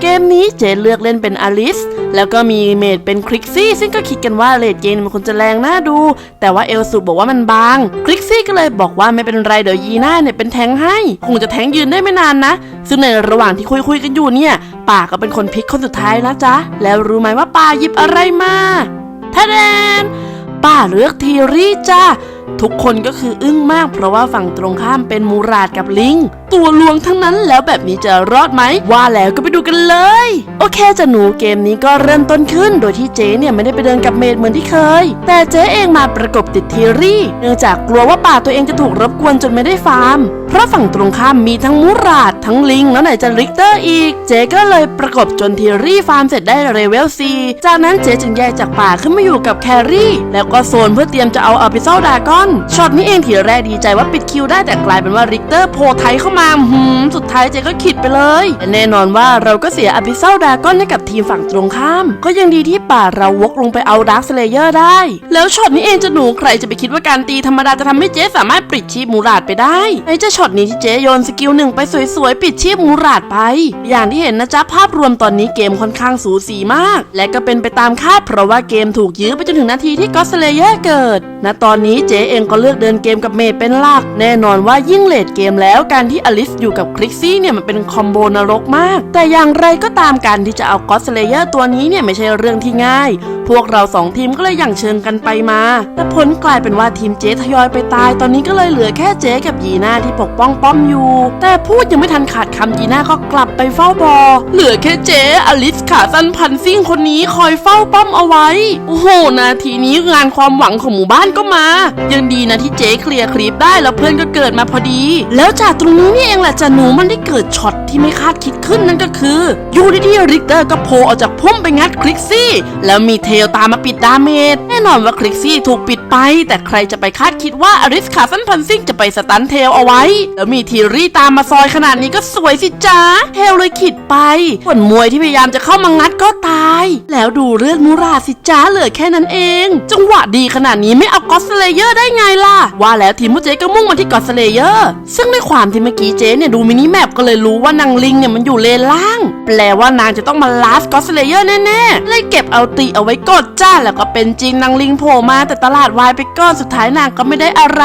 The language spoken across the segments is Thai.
เกมนี้เจนเลือกเล่นเป็นอลิส แล้วก็มีเมดเป็นคลิกซี่ ซึ่งก็คิดกันว่าเลดเกมมันคงจะแรงน่าดู แต่ว่าเอลสูบอกว่ามันบาง คลิกซี่ก็เลยบอกว่าไม่เป็นไรเดี๋ยวยีน่าเนี่ยเป็นแทงให้ คงจะแทงยืนได้ไม่นานนะ ซึ่งในระหว่างที่คุยคุยกันอยู่เนี่ยป่าก็เป็นคนพิกคนสุดท้ายนะจ๊ะ แล้วรู้ไหมว่าป่าหยิบอะไรมาท่าแดนป้าเลือกทีรี่จ้า ทุกคนก็คืออึ้งมากเพราะว่าฝั่งตรงข้ามเป็นมูราดกับลิง ตัวลวงทั้งนั้นแล้วแบบนี้จะรอดไหม ว่าแล้วก็ไปดูกันเลย โอเคจะหนูเกมนี้ก็เริ่มต้นขึ้น โดยที่เจ๊เนี่ยไม่ได้ไปเดินกับเมดเหมือนที่เคย แต่เจ๊เองมาประกบติดทีรี่ เนื่องจากกลัวว่าป่าตัวเองจะถูกรบกวนจนไม่ได้ฟาร์ม เพราะฝั่งตรงข้ามมีทั้งมูราดทั้งลิงแล้วไหนจะริกเตอร์อีก เจ๊ก็เลยประกบจนทีรี่ฟาร์มเสร็จได้เลเวล4จากนั้นเจ๊จึงแยกจากป่าขึ้นมาอยู่กับแครี่แล้วก็โซนเพื่อเตรียมจะเอาอาพิเซดากอนช็อตนี้เองทีแรกดีใจว่าปิดคิวได้แต่กลายเป็นว่าริกเตอร์โผล่ไทยเข้ามาหืมสุดท้ายเจ๊ก็ขิดไปเลยและแน่นอนว่าเราก็เสียอาพิเซลดาก้อนให้กับทีมฝั่งตรงข้าม ก็ยังดีที่ป่าเราวกลงไปเอาดาร์คสเลเยอร์ได้ แล้วช็อตนี้เองจะหนูใครจะไปคิดว่าการตีธรรมดาจะทำให้เจ๊สามารถปิดชีพมูราดไปได้ไอ้จ้าช็อตนี้ที่เจ๊โยนสกิลหนึ่งไปสวยๆปิดชีพมูราดไป อย่างที่เห็นนะจ๊ะภาพรวมตอนนี้เกมค่อนข้างสูสีมาก และก็เป็นไปตามคาดเพราะว่าเกมถูกยื้อไปจนถึงนาทีที่ก็สเลเยอร์เกิดณตอนนี้เจ๊เองก็เลือกเดินเกมกับเมดเป็นหลัก แน่นอนว่ายิ่งเลดเกมแล้วการที่อลิสอยู่กับคลิกซี่เนี่ยมันเป็นคอมโบนรกมาก แต่อย่างไรก็ตามการที่จะเอาก็สเลเยอร์ตัวนี้เนี่ยไม่ใช่เรื่องที่ง่าย พวกเราสองทีมก็เลยอย่างเชิงกันไปมา แต่ผลกลายเป็นว่าทีมเจ๊ทยอยไปตาย ตอนนี้ก็เลยเหลือแค่เจ๊กับยีน่าที่ปกป้องป้อมอยู่ แต่พูดยังไม่ทันขาดคำยีน่าก็กลับไปเฝ้าบอ เหลือแค่เจ๊อลิสขาสั้นพันซิ่งคนนี้คอยเฝ้าป้อมเอาไว้ โอ้โหนาทีนี้งานความหวังของหมู่บ้านก็มายังดีนะที่เจ๊เคลียร์คลิปได้แล้วเพื่อนก็เกิดมาพอดี แล้วจากตรงนี้นี่เองแหละจะหนูมันได้เกิดช็อตที่ไม่คาดคิดขึ้นนั่นก็คืออยู่ดีๆริกเตอร์ก็โผล่ออกจากพุ่มไปงัดคลิกซี่ แล้วมีเทลตามมาปิดดาเมจแน่นอนว่าคลิกซี่ถูกปิดไป แต่ใครจะไปคาดคิดว่าอริสขาสั้นพันซิ่งจะไปสตันเทลเอาไว้ แล้วมีทีรี่ตามมาซอยขนาดนี้ก็สวยสิจ้าเทลเลยขิดไปส่วนมวยที่พยายามจะเข้ามางัดก็ตาย แล้วดูเลือดมูราสิจ้าเหลือแค่นั้นเอง จังหวะดีขนาดนี้ไม่เอากอสเลเยอร์ได้ไงล่ะ ว่าแล้วทีมผู้เจ๊ก็มุ่งมาที่ก็อสเลเยอร์ ซึ่งในความที่เมื่อกี้เจ๊เนี่ยดูมินิแมปก็เลยรู้ว่านางลิงเนี่ยมันอยู่เลนล่าง แปลว่านางจะต้องมาลาสก็อสเลเยอร์แน่ๆ เลยเก็บเอาตีเอาไว้กดจ้า แล้วก็เป็นจริงนางลิงโผล่มาแต่ตลาดวายไปก้อนสุดท้ายนางก็ไม่ได้อะไร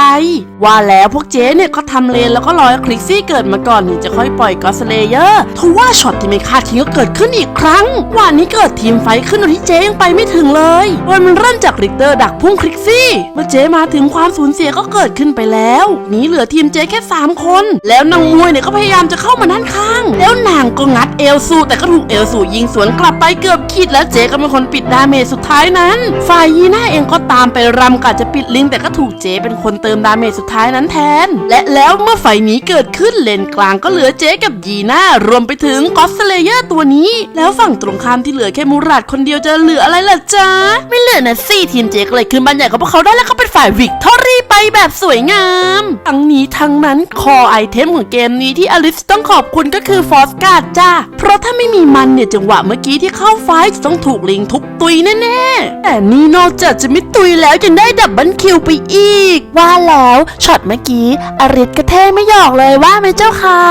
ว่าแล้วพวกเจ๊เนี่ยก็ทำเลนแล้วก็รอให้คลิกซี่เกิดมาก่อนถึงจะค่อยปล่อยก็อสเลเยอร์ทว่าช็อตที่ไม่คาดคิดก็เกิดขึ้นอีกครั้ง วันนี้เกิดทีมไฟขึ้นโดยที่เจ๊ยังไปไม่ถึงเลยโดยมันเริ่มจากริกเตอร์ดักพุ่งคลิกซี่ เมื่อเจ๊มาถึงความสูญเสียก็เกิดขึ้นไปแล้วนี้เหลือทีมเจ๊แค่ 3 คน แล้วนางมวยเนี่ยก็พยายามจะเข้ามาด้านข้าง แล้วนางก็งัดเอลซูแต่ก็ถูกเอลซูยิงสวนกลับไปเกือบขีดแล้วเจ๊ก็เป็นคนปิดดาเมจสุดท้ายนั้น ฝ่ายยีน่าเองก็ตามไปรำกะจะปิดลิงแต่ก็ถูกเจ๊เป็นคนเติมดาเมจสุดท้ายนั้นแทน และแล้วเมื่อไฟนี้เกิดขึ้นเลนกลางก็เหลือเจ๊กับยีน่ารวมไปถึงก็อสเลเยอร์ตัวนี้ แล้วฝั่งตรงข้ามที่เหลือแค่มูราดคนเดียวจะเหลืออะไรล่ะจ๊ะไม่เหลือนะสี่ทีมเจ๊ก็เลยขึ้นบ้านใหญ่ของพวกเขาได้แล้วก็เป็นฝ่ายวิกทอรี่ไปแบบสวยงาม ทั้งนี้ทั้งนั้นคอไอเทมของเกมนี้ที่อลิสต้องขอบคุณก็คือฟอสการ์ดจ้า เพราะถ้าไม่มีมันเนี่ยจังหวะเมื่อกี้ที่เข้าไฟจะต้องถูกลิงทุบตุยแน่ๆ แต่นี่นอกจากจะไม่ตุยแล้วยังได้ดับเบิลคิวไปอีก ว่าแล้วช็อตเมื่อกี้อริสก็เท่ไม่หยอกเลยว่าไหมเจ้าคะ